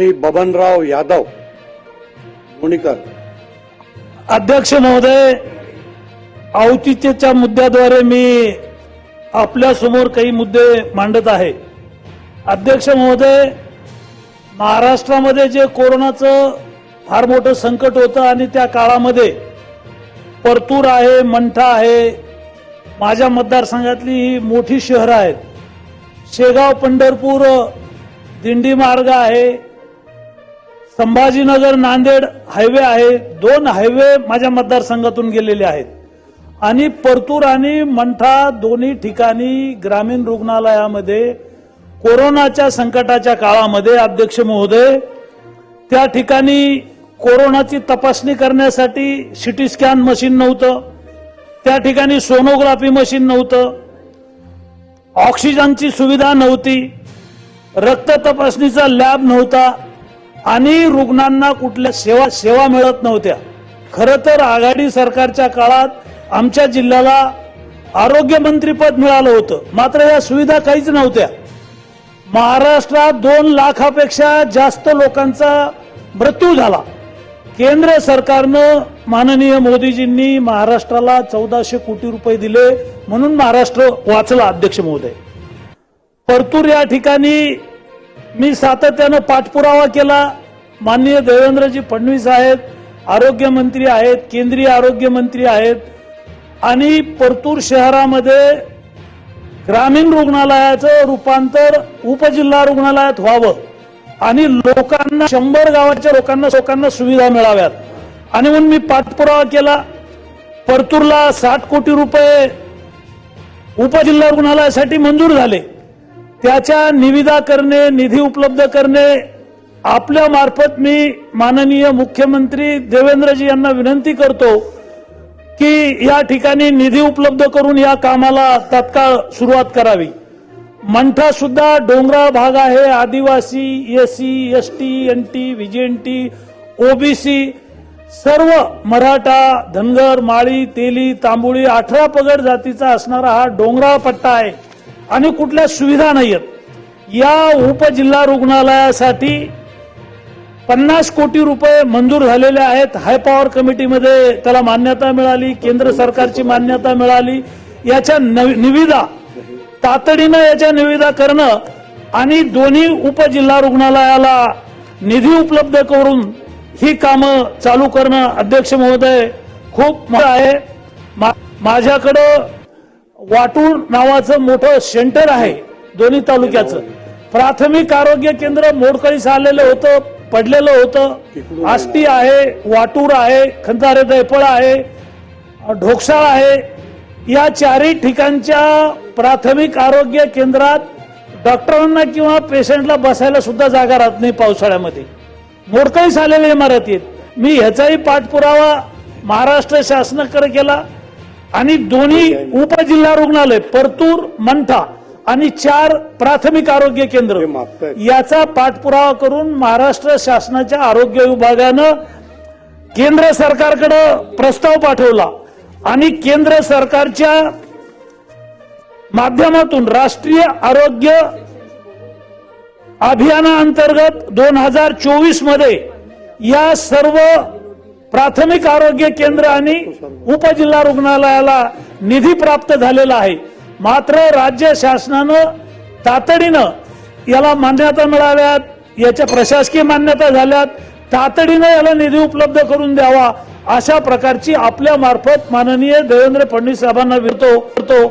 श्री बबनराव यादव मुणीकर. अध्यक्ष महोदय औचित्याच्या मुद्द्याद्वारे मी आपल्यासमोर काही मुद्दे मांडत आहे. अध्यक्ष महोदय महाराष्ट्रामध्ये जे कोरोनाचं फार मोठं संकट होतं आणि त्या काळामध्ये परतूर आहे मंठा आहे माझ्या मतदारसंघातली ही मोठी शहरं आहेत. शेगाव पंढरपूर दिंडी मार्ग आहे संभाजीनगर नांदेड हायवे आहे. दोन हायवे माझ्या मतदारसंघातून गेलेले आहेत. आणि परतूर आणि मंठा दोन्ही ठिकाणी ग्रामीण रुग्णालयामध्ये कोरोनाच्या संकटाच्या काळामध्ये अध्यक्ष महोदय त्या ठिकाणी कोरोनाची तपासणी करण्यासाठी सिटी स्कॅन मशीन नव्हतं. त्या ठिकाणी सोनोग्राफी मशीन नव्हतं. ऑक्सिजनची सुविधा नव्हती. रक्त तपासणीचा लॅब नव्हता. आणि रुग्णांना कुठल्या सेवा सेवा मिळत नव्हत्या. खरं तर आघाडी सरकारच्या काळात आमच्या जिल्ह्याला आरोग्यमंत्रीपद मिळालं होतं. मात्र या सुविधा काहीच नव्हत्या. महाराष्ट्रात दोन लाखापेक्षा जास्त लोकांचा मृत्यू झाला. केंद्र सरकारनं माननीय मोदीजींनी महाराष्ट्राला चौदाशे कोटी रुपये दिले म्हणून महाराष्ट्र वाचला अध्यक्ष महोदय. परतूर या ठिकाणी मी सातत्यानं पाठपुरावा केला. माननीय देवेंद्रजी फडणवीस आहेत आरोग्यमंत्री आहेत केंद्रीय आरोग्यमंत्री आहेत आणि परतूर शहरामध्ये ग्रामीण रुग्णालयाचं रूपांतर उपजिल्हा रुग्णालयात व्हावं आणि लोकांना शंभर गावाच्या लोकांना लोकांना सुविधा मिळाव्यात. आणि म्हणून मी पाठपुरावा केला. परतूरला साठ कोटी रुपये उपजिल्हा रुग्णालयासाठी मंजूर झाले. त्याच्या निविदा करणे निधी उपलब्ध करणे आपल्या मार्फत मी माननीय मुख्यमंत्री देवेंद्रजी यांना विनंती करतो की या ठिकाणी निधी उपलब्ध करून या कामाला तात्काळ सुरुवात करावी. मंठा सुद्धा डोंगराळ भाग आहे. आदिवासी SC S T N T VJNT OBC सर्व मराठा धनगर माळी तेली तांबुळी अठरा पगड जातीचा असणारा हा डोंगराळ पट्टा आहे. आणि कुठल्या सुविधा नाहीयेत. या उपजिल्हा रुग्णालयासाठी पन्नास कोटी रुपये मंजूर झालेले आहेत. हाय पॉवर कमिटीमध्ये त्याला मान्यता मिळाली केंद्र सरकारची मान्यता मिळाली. याच्या नवी- निविदा तातडीनं याच्या निविदा करणं आणि दोन्ही उपजिल्हा रुग्णालयाला निधी उपलब्ध करून ही कामं चालू करणं अध्यक्ष महोदय खूप आहे. मा- माझ्याकडं वाटूर नावाचं मोठं सेंटर आहे दोन्ही तालुक्याचं. प्राथमिक आरोग्य केंद्र मोडकळीस आलेलं होतं पडलेलं होतं. आष्टी आहे वाटूर आहे खंदारे दैफळ आहे ढोकसाळ आहे. या चारही ठिकाणच्या प्राथमिक आरोग्य केंद्रात डॉक्टरांना किंवा पेशंटला बसायला सुद्धा जागा राहत नाही पावसाळ्यामध्ये. मोडकळीस आलेल्या इमारतीत. मी ह्याचाही पाठपुरावा महाराष्ट्र शासनाकडे केला. आणि दोन्ही उपजिल्हा रुग्णालय परतूर मंठा आणि चार प्राथमिक आरोग्य केंद्र. याचा पाठपुरावा करून महाराष्ट्र शासनाच्या आरोग्य विभागानं केंद्र सरकारकडे प्रस्ताव पाठवला आणि केंद्र सरकारच्या माध्यमातून राष्ट्रीय आरोग्य अभियानाअंतर्गत दोन हजार चोवीसमध्ये या सर्व प्राथमिक आरोग्य केंद्र आणि उपजिल्हा रुग्णालयाला निधी प्राप्त झालेला आहे. मात्र राज्य शासनानं तातडीनं याला मान्यता मिळाव्यात याच्या प्रशासकीय मान्यता झाल्यात तातडीनं याला निधी उपलब्ध करून द्यावा अशा प्रकारची आपल्या मार्फत माननीय देवेंद्र फडणवीस साहेबांना विरतो करतो.